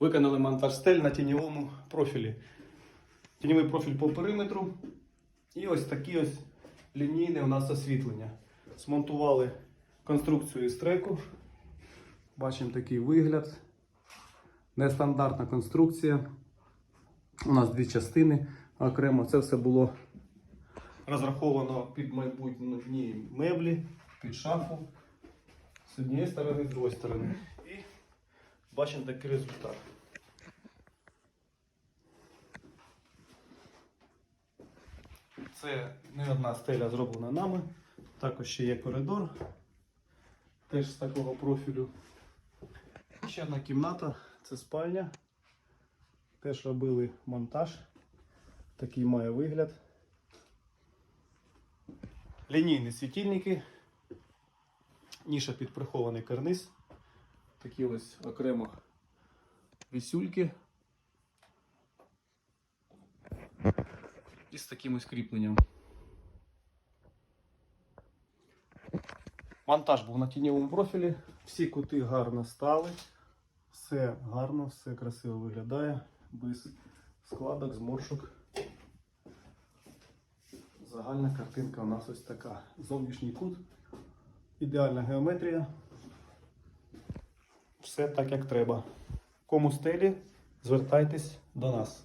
Виконали монтаж стель на тіньовому профілі. Тіньовий профіль по периметру. І ось такі ось лінійне у нас освітлення. Смонтували конструкцію із треку. Бачимо такий вигляд. Нестандартна конструкція. У нас дві частини окремо. Це все було розраховано під майбутні меблі, під шафу. З однієї сторони, з другої сторони. Бачимо такий результат. Це не одна стеля зроблена нами. Також ще є коридор. Теж з такого профілю. Ще одна кімната, це спальня. Теж робили монтаж. Такий має вигляд. Лінійні світильники. Ніша під прихований карниз. Такі ось окремо вісюльки. І з таким ось кріпленням. Монтаж був на тіньовому профілі. Всі кути гарно стали. Все гарно, все красиво виглядає, без складок, зморшок. Загальна картинка у нас ось така. Зовнішній кут, ідеальна геометрія. Все так, як треба. Кому стелі, звертайтесь до нас.